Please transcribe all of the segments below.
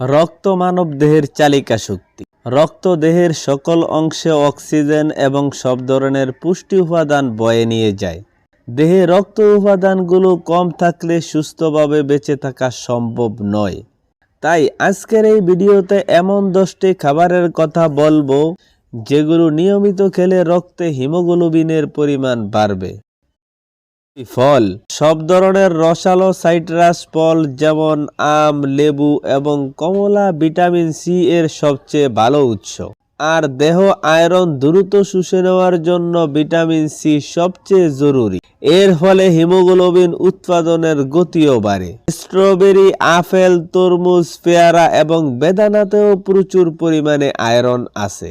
রক্ত মানব দেহের চালিকা শক্তি। রক্ত দেহের সকল অংশে অক্সিজেন এবং সব ধরনের পুষ্টি উপাদান বয়ে নিয়ে যায়। দেহে রক্ত উপাদানগুলো কম থাকলে সুস্থভাবে বেঁচে থাকা সম্ভব নয়। তাই আজকের এই ভিডিওতে এমন দশটি খাবারের কথা বলব, যেগুলো নিয়মিত খেলে রক্তে হিমোগ্লোবিনের পরিমাণ বাড়বে। ফল। সব ধরনের রসালো সাইট্রাস ফল যেমন আম, লেবু এবং কমলা ভিটামিন সি এর সবচেয়ে ভালো উৎস। আর দেহ আয়রন দ্রুত শুষে নেওয়ার জন্য ভিটামিন সি সবচেয়ে জরুরি। এর ফলে হিমোগ্লোবিন উৎপাদনের গতিও বাড়ে। স্ট্রবেরি, আপেল, তরমুজ, পেয়ারা এবং বেদানাতেও প্রচুর পরিমাণে আয়রন আছে।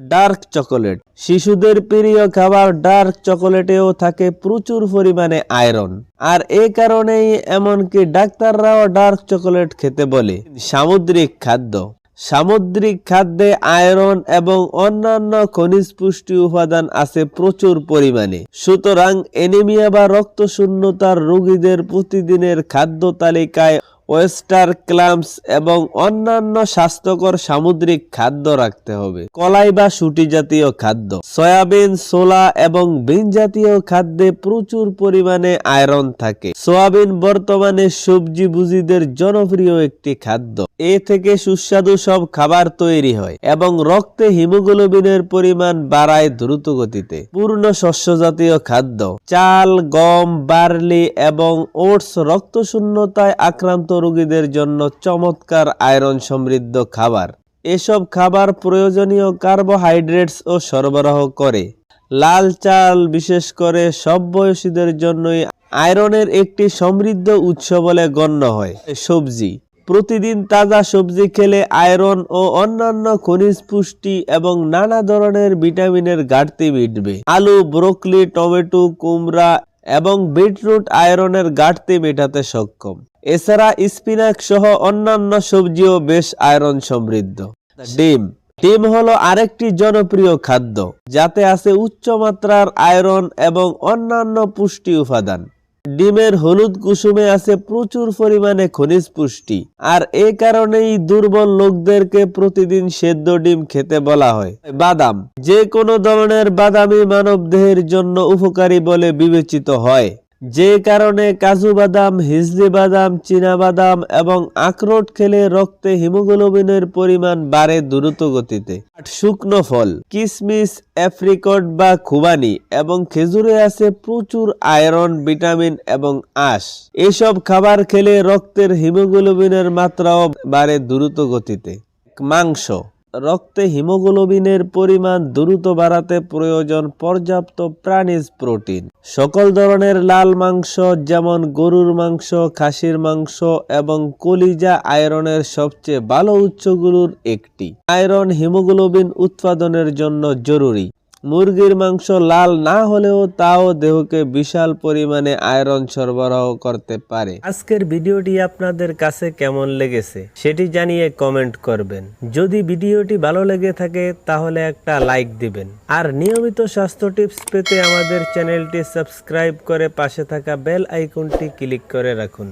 Dark chocolate. শিশুদের প্রিয় খাবার ডার্ক চকোলেটেও থাকে প্রচুর পরিমাণে আয়রন। আর এই কারণেই এমনকি ডাক্তাররাও ডার্ক চকোলেট খেতে বলে। সামুদ্রিক খাদ্য। সামুদ্রিক খাদ্যে আয়রন এবং অন্যান্য খনিজ পুষ্টি উপাদান আছে প্রচুর পরিমাণে। সুতরাং এনিমিয়া বা রক্ত শূন্যতার রোগীদের প্রতিদিনের খাদ্য তালিকায় ওয়েস্টার ক্লাম্পস এবং অন্যান্য স্বাস্থ্যকর সামুদ্রিক খাদ্য রাখতে হবে। কলাই বা শুটি জাতীয় খাদ্য, সয়াবিন সোলা এবং বিন জাতীয় খাদ্যে প্রচুর পরিমাণে আয়রন থাকে। সোয়াবিন বর্তমানে সবজি বুজিদের জনপ্রিয় একটি খাদ্য। এ থেকে সুস্বাদু সব খাবার তৈরি হয় এবং রক্তে হিমোগ্লোবিনের পরিমাণ বাড়ায় দ্রুত গতিতে পূর্ণ শস্য জাতীয় খাদ্য, চাল, গম, বার্লি এবং ওটস রক্ত শূন্যতায় আক্রান্ত রোগীদের জন্য চমৎকার আয়রন সমৃদ্ধ খাবার। এসব খাবার প্রয়োজনীয় কার্বোহাইড্রেটস ও সরবরাহ করে। লাল চাল, বিশেষ করে সব বয়সীদের জন্যই আয়রনের একটি সমৃদ্ধ উৎস বলে গণ্য হয়। সবজি। প্রতিদিন তাজা সবজি খেলে আয়রন ও অন্যান্য খনিজ পুষ্টি এবং নানা ধরনের ভিটামিনের ঘাটতি মিটবে। আলু, ব্রোকলি, টমেটো, কুমড়া এবং বিটরুট আয়রনের ঘাটতি মেটাতে সক্ষম। এছাড়া স্পিনাক সহ অন্যান্য সবজিও বেশ আয়রন সমৃদ্ধ। ডিম। ডিম হলো আরেকটি জনপ্রিয় খাদ্য, যাতে আছে উচ্চমাত্রার আয়রন এবং অন্যান্য পুষ্টি উপাদান। ডিমের হলুদ কুসুমে আছে প্রচুর পরিমাণে খনিজ পুষ্টি, আর এই কারণেই দুর্বল লোকদেরকে প্রতিদিন সেদ্ধ ডিম খেতে বলা হয়। বাদাম। যে কোনো ধরনের বাদামি মানব দেহের জন্য উপকারী বলে বিবেচিত হয়। যে কারণে কাজু বাদাম, হিজলি বাদাম, চীনা বাদাম এবং আখরোট খেলে রক্তে হিমোগ্লোবিনের পরিমাণ বাড়ে দ্রুত গতিতে শুকনো ফল কিশমিশ অ্যাপ্রিকট বা খুবানি এবং খেজুরে আছে প্রচুর আয়রন, ভিটামিন এবং আঁশ। এসব খাবার খেলে রক্তের হিমোগ্লোবিনের মাত্রাও বাড়ে দ্রুত গতিতে মাংস রক্তে হিমোগ্লোবিনের পরিমাণ দ্রুত বাড়াতে প্রয়োজন পর্যাপ্ত প্রাণীজ প্রোটিন। সকল ধরনের লাল মাংস, যেমন গরুর মাংস, খাসির মাংস এবং কলিজা আয়রনের সবচেয়ে ভালো উৎসগুলোর একটি। আয়রন হিমোগ্লোবিন উৎপাদনের জন্য জরুরি। মুরগির মাংস লাল না হলেও তাও দেহকে বিশাল পরিমাণে আয়রন সরবরাহ করতে পারে। আজকের ভিডিওটি আপনাদের কাছে কেমন লেগেছে সেটি জানিয়ে কমেন্ট করবেন। যদি ভিডিওটি ভালো লেগে থাকে তাহলে একটা লাইক দিবেন। আর নিয়মিত স্বাস্থ্য টিপস পেতে আমাদের চ্যানেলটি সাবস্ক্রাইব করে পাশে থাকা বেল আইকনটি ক্লিক করে রাখুন।